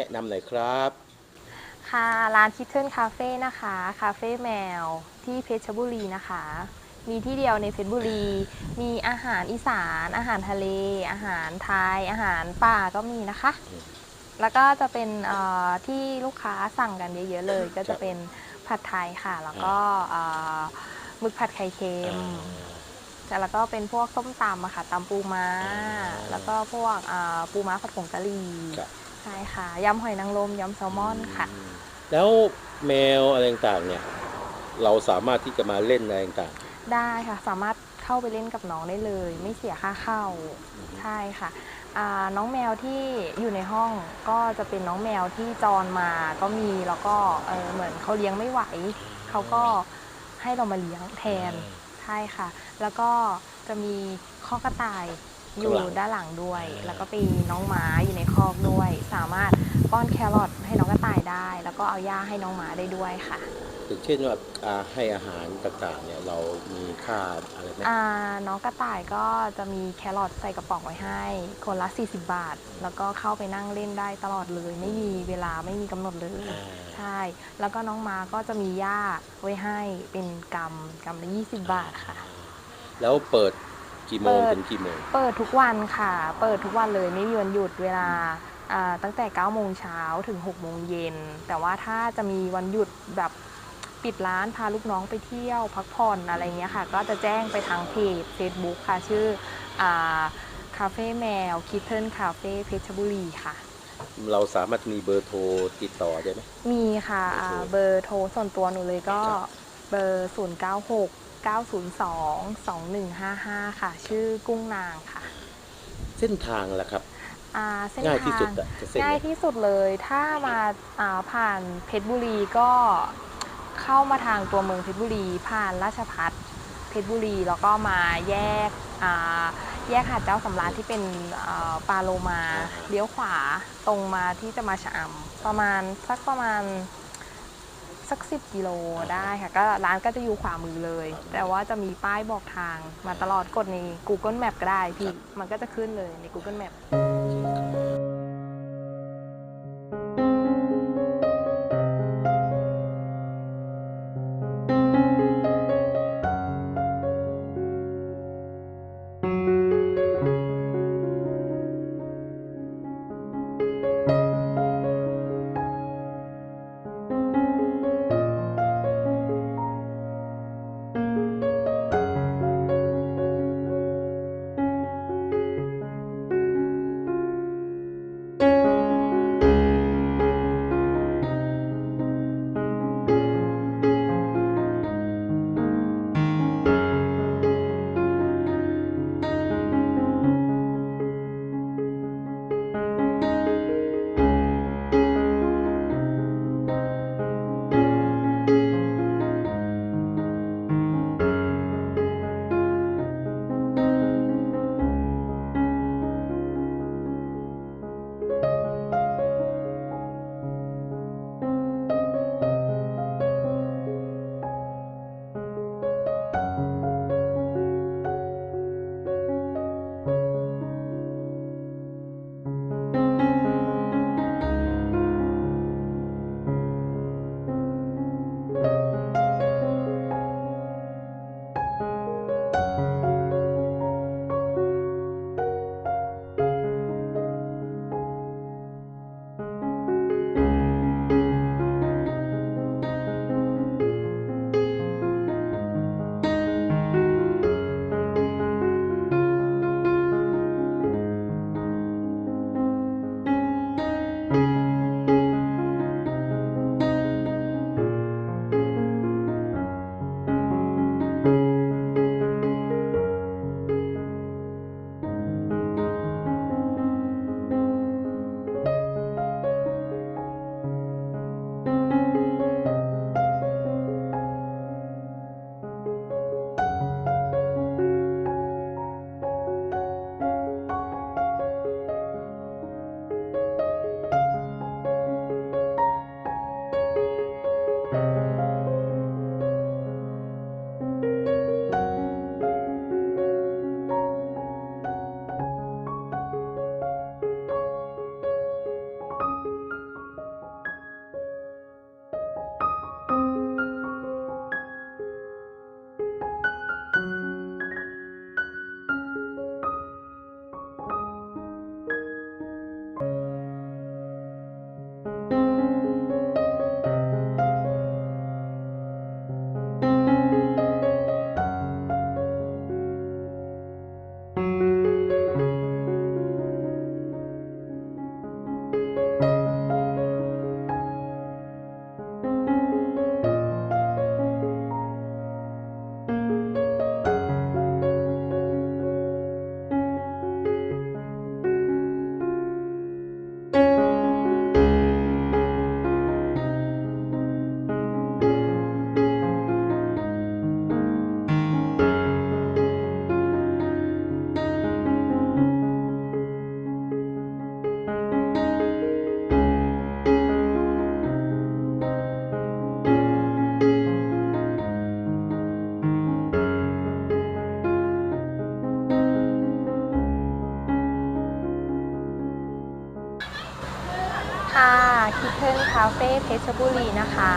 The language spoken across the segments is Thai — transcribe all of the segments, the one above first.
แนะนำหน่อยครับ ค่ะ ร้านคิทเทิลคาเฟ่นะคะ คาเฟ่แมวที่เพชรบุรีนะคะ มีที่เดียวในเพชรบุรี มีอาหารอีสาน อาหารทะเล อาหารไทย อาหารป่าก็มีนะคะอืมแล้วก็จะเป็นเอ่อที่ลูกค้าสั่งกันเยอะๆเลย ก็ครัจะบเป็นผัดไทยค่ะ แล้วก็เอ่อหมึกผัดไข่เค็ม แต่แล้วก็เป็นพวกส้มตำอะค่ะตำปูม้า อ่าแล้วก็พวกเอ่อปูม้าผัดผงกะหรี่ครับใช่ค่ะยำหอยนางรมยำแซลมอนค่ะอืมแล้วแมวอะไรต่างๆเนี่ย เราสามารถที่จะมาเล่นอะไรต่างได้ค่ะ สามารถเข้าไปเล่นกับน้องได้เลย ไม่เสียค่าเข้าอือฮึใช่ค่ะอ่าน้องแมวที่อยู่ในห้องก็จะเป็นน้องแมวที่จรมาก็มีแล้วก็เออเหมือนเขาเลี้ยงไม่ไหว เขาก็ให้เรามาเลี้ยงแทน ใช่ค่ะ แล้วก็จะมีข้อกระต่ายอยู่ข้างหลังด้านหลังด้วยอ่าแล้วก็มีน้องหม้าอยู่ในคอกด้วย สามารถป้อนแครอทให้น้องกระต่ายได้ แล้วก็เอาหญ้าให้น้องหมาได้ด้วยค่ะๆอย่างเช่นว่าอ่าให้อาหารต่างๆเนี่ยเรามีค่าอะไรไหมอ่าน้องกระต่ายก็จะมีแครอทใส่กระป๋องไว้ให้ คนละ 40 บาท แล้วก็เข้าไปนั่งเล่นได้ตลอดเลย ไม่มีเวลาไม่มีกำหนดเลย อ่า ใช่ แล้วก็น้องม้าก็จะมีหญ้าไว้ให้เป็นกำกำละ20 บาทค่ะ แล้วเปิดกี่โมงเปิด ถึงกี่โมง เปิดทุกวันค่ะ เปิดทุกวันเลยไม่มีวันหยุดเวลาอ่า ตั้งแต่9โมงเช้าถึง6โมงเย็น แต่ว่าถ้าจะมีวันหยุดแบบปิดร้านพาลูกน้องไปเที่ยวพักผ่อนอะไรเงี้ยค่ะ ก็จะแจ้งไปทางเพจ Facebook ค่ะ ชื่อคาเฟ่แมวคิทเทิลคาเฟ่เพชรบุรีค่ะ เราสามารถมีเบอร์โทรติดต่อได้ไหมมีค่ะอ่าเบอร์โทรเบอร์โทรส่วนตัวหนูเลยก็ครับเบอร์ 0 9 6 9 0 2 2 1 5 5 ค่ะ ชื่อกุ้งนางค่ะ เส้นทางล่ะครับอ่า เส้นง่ายทาที่สุดงอะจะเส้นง่ายเนี่ยที่สุดเลย ถ้ามาอ่าผ่านเพชรบุรีก็เข้ามาทางตัวเมืองเพชรบุรี ผ่านราชพัฒเพชรบุรีแล้วก็มาแยกอ่าแยกหาดเจ้าสำราญที่เป็นอ่าปาโลมาอ่าฮะเลี้ยวขวาตรงมาที่จะมาชะอำประมาณสักประมาณสักสิบกิโลได้ค่ะก็ร้านก็จะอยู่ขวามือเลย แต่ว่าจะมีป้ายบอกทางมาตลอดกดใน Google Map ก็ได้พี่มันก็จะขึ้นเลยใน Google Map เฟ่เพชรบุรีนะคะ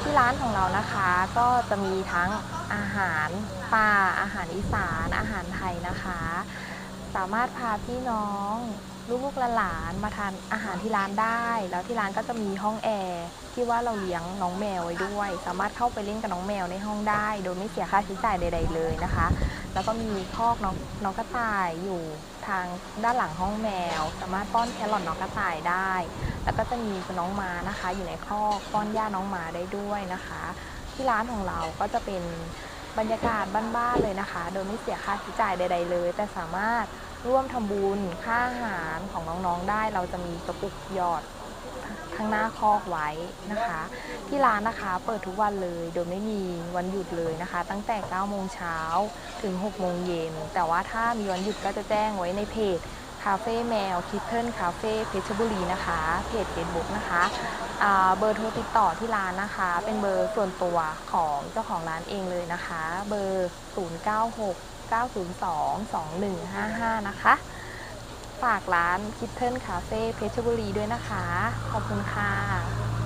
ที่ร้านของเรานะคะก็จะมีทั้งอาหารป่าอาหารอีสานอาหารไทยนะคะ สามารถพาพี่น้องลูกๆหลานมาทานอาหารที่ร้านได้ แล้วที่ร้านก็จะมีห้องแอร์ที่ว่าเราเลี้ยงน้องแมวไว้ด้วย สามารถเข้าไปเล่นกับน้องแมวในห้องได้ โดยไม่เสียค่าใช้จ่ายใด ๆ เลยนะคะ แล้วก็มีคอกน้องน้องกระต่ายอยู่ ทางด้านหลังห้องแมว สามารถป้อนแครอทน้องกระต่ายได้ แล้วก็จะมีน้องม้านะคะ อยู่ในคอกป้อนหญ้าน้องหมาได้ด้วยนะคะ ที่ร้านของเราก็จะเป็นบรรยากาศบ้านๆเลยนะคะ โดยไม่เสียค่าใช้จ่ายใด ๆ เลย แต่สามารถร่วมทำบุญค่าอาหารของน้องๆได้ เราจะมีกระปุกหยอด ข้างหน้าคอกไว้นะคะ ที่ร้านนะคะเปิดทุกวันเลยโดยไม่มีวันหยุดเลยนะคะ ตั้งแต่ 9 โมงเช้าถึง 6 โมงเย็น แต่ว่าถ้ามีวันหยุดก็จะแจ้งไว้ในเพจคาเฟ่แมวคิทเทิลคาเฟ่เพชรบุรีนะคะเพจ Facebook นะคะเบอร์โทรติดต่อที่ร้านนะคะ เป็นเบอร์ส่วนตัวของเจ้าของร้านเองเลยนะคะ เบอร์ 096 902 2155 นะคะ ฝากร้านคิทเทิลคาเฟ่เพชรบุรีด้วยนะคะ ขอบคุณค่ะ